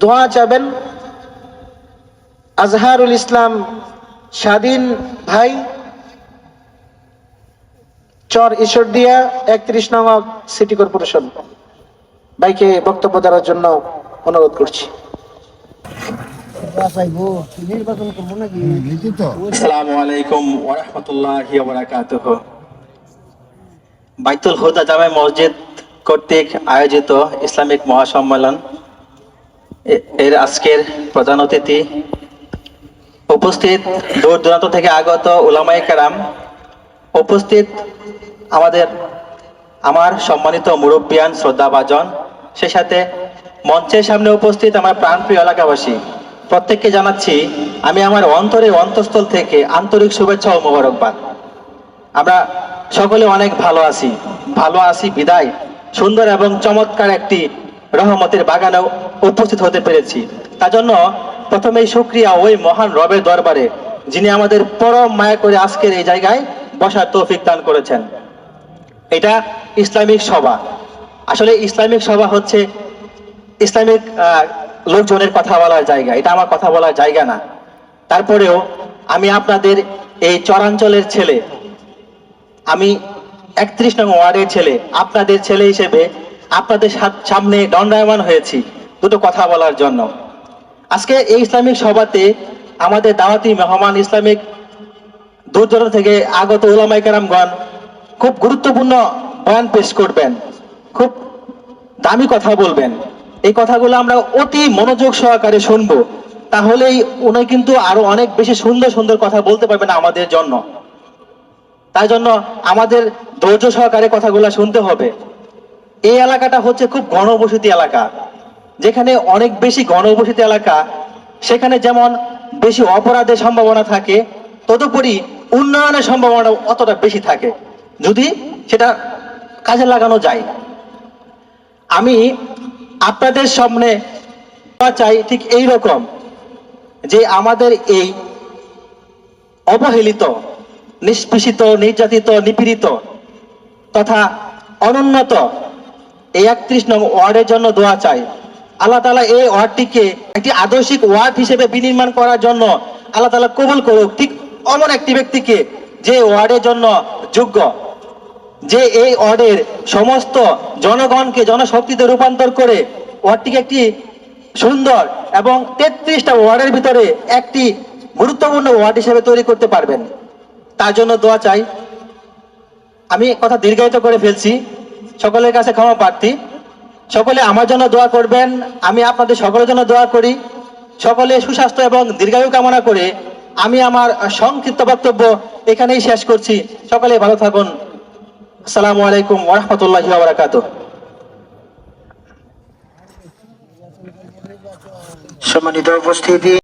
দোয়া চাবেন। আজহারুল ইসলাম স্বাধীন ভাই, চর ঈশ্বরদিয়া, একত্রিশ নং সিটি কর্পোরেশন। ভাইকে বক্তব্য দেওয়ার জন্য অনুরোধ করছি। বাইতুল হুদা জামে মসজিদ কর্তৃক আয়োজিত ইসলামিক মহাসম্মেলন এর আজকের প্রধান অতিথি উপস্থিত দূর দূরান্ত থেকে আগত উলামায়ে কারাম, উপস্থিত আমাদের, আমার সম্মানিত মুরব্বিয়ান শ্রদ্ধাভাজন, সে সাথে মঞ্চের সামনে উপস্থিত আমার প্রাণপ্রিয় এলাকাবাসী। প্রত্যেককে জানাচ্ছি, আমি আমার অন্তরের অন্তঃস্থল থেকে আন্তরিক শুভেচ্ছা ও মোবারকবাদ। আমরা সকলে অনেক ভালো আছি ভালো আছি বিদায়। সুন্দর এবং চমৎকার একটি রহমতের বাগানেও উপস্থিত হতে পেরেছি। তার জন্য প্রথমেই শুক্রিয়া ওই মহান রবের দরবারে, যিনি আমাদের পরম মায়া করে আজকের এই জায়গায় বসার তৌফিক দান করেছেন। এটা ইসলামিক সভা। আসলে ইসলামিক সভা হচ্ছে ইসলামিক লোকজনের কথা বলার জায়গা। এটা আমার কথা বলার জায়গা না। তারপরেও আমি আপনাদের এই চরাঞ্চলের ছেলে, আমি একত্রিশ নং ওয়ার্ডের ছেলে, আপনাদের ছেলে হিসেবে আপনাদের সামনে দণ্ডায়মান হয়েছি। দুটো কথা বলার জন্য। আজকে এই ইসলামিক সভাতে আমাদের দাওয়াতি মেহমান ইসলামিক দূর দূরান্ত থেকে আগত ওলামাই কারামগণ খুব গুরুত্বপূর্ণ বয়ান পেশ করবেন, খুব দামি কথা বলবেন। এই কথাগুলো আমরা অতি মনোযোগ সহকারে শুনব। তাহলেই উনি কিন্তু আরও অনেক বেশি সুন্দর সুন্দর কথা বলতে পারবেন আমাদের জন্য। তাই জন্য আমাদের ধৈর্য সহকারে কথাগুলো শুনতে হবে। এই এলাকাটা হচ্ছে খুব ঘনবসতি এলাকা। যেখানে অনেক বেশি ঘনবসতি এলাকা, সেখানে যেমন বেশি অপরাধের সম্ভাবনা থাকে, তদুপরি উন্নয়নের সম্ভাবনা অতটা বেশি থাকে। যদি সেটা কাজে লাগানো যায়। আমি আপনাদের সামনে চাই ঠিক এই রকম যে আমাদের এই অবহেলিত, নিষ্পেষিত, নির্যাতিত, নিপীড়িত তথা অনুন্নত এই একত্রিশ নং ওয়ার্ডের জন্য দোয়া চাই। আল্লাহ তালা এই ওয়ার্ডটিকে একটি আদর্শিক ওয়ার্ড হিসেবে বিনির্মাণ করার জন্য আল্লাহ তালা কবুল করুক। ঠিক অমন একটি ব্যক্তিকে যে ওয়ার্ডের জন্য যোগ্য, যে এই ওয়ার্ডের সমস্ত জনগণকে, জনশক্তিতে রূপান্তর করে ওয়ার্ডটিকে একটি সুন্দর এবং তেত্রিশটা ওয়ার্ডের ভিতরে একটি গুরুত্বপূর্ণ ওয়ার্ড হিসেবে তৈরি করতে পারবেন। তার জন্য দোয়া চাই। আমি কথা দীর্ঘায়িত করে ফেলছি। সকলের কাছে ক্ষমা প্রার্থী। সকলে আমার জন্য দোয়া করবেন, আমি আপনাদের সকলের জন্য দোয়া করি। সকলে সুস্বাস্থ্য এবং দীর্ঘায়ু কামনা করে আমি আমার সংক্ষিপ্ত বক্তব্য এখানেই শেষ করছি। সকলে ভালো থাকুন। আসসালামু আলাইকুম ওরহমতুল্লাহ বারাকাত সম্মানিত উপস্থিতি।